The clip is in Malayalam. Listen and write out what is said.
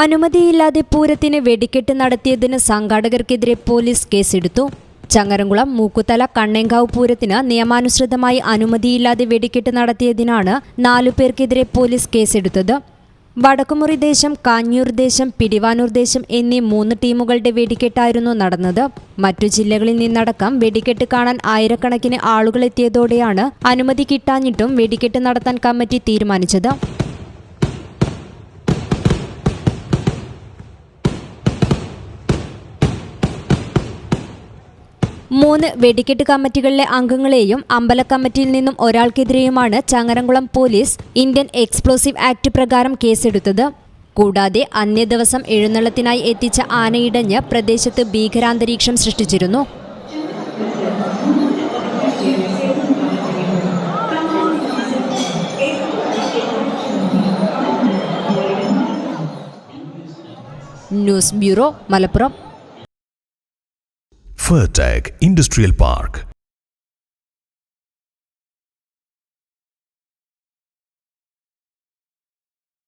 അനുമതിയില്ലാതെ പൂരത്തിന് വെടിക്കെട്ട് നടത്തിയതിന് സംഘാടകർക്കെതിരെ പോലീസ് കേസെടുത്തു. ചങ്ങരംകുളം മൂക്കുത്തല കണ്ണേങ്കാവ് പൂരത്തിന് നിയമാനുസൃതമായി അനുമതിയില്ലാതെ വെടിക്കെട്ട് നടത്തിയതിനാണ് നാലു പേർക്കെതിരെ പോലീസ് കേസെടുത്തത്. വടക്കുമുറി ദേശം കാഞ്ഞൂർ ദേശം പിടിവാനൂർ ദേശം എന്നീ മൂന്ന് ടീമുകളുടെ വെടിക്കെട്ടായിരുന്നു നടന്നത്. മറ്റു ജില്ലകളിൽ നിന്നടക്കം വെടിക്കെട്ട് കാണാൻ ആയിരക്കണക്കിന് ആളുകളെത്തിയതോടെയാണ് അനുമതി കിട്ടാഞ്ഞിട്ടും വെടിക്കെട്ട് നടത്താൻ കമ്മിറ്റി തീരുമാനിച്ചത്. മൂന്ന് വെടിക്കെട്ട് കമ്മിറ്റികളിലെ അംഗങ്ങളെയും അമ്പല കമ്മിറ്റിയിൽ നിന്നും ഒരാൾക്കെതിരെയുമാണ് Changaramkulam police Indian explosive act പ്രകാരം കേസെടുത്തത്. കൂടാതെ അന്നേ ദിവസം എഴുന്നള്ളത്തിനായി എത്തിച്ച ആനയിടഞ്ഞ് പ്രദേശത്ത് ഭീകരാന്തരീക്ഷം സൃഷ്ടിച്ചിരുന്നു. News bureau Malappuram. Fertag Industrial Park.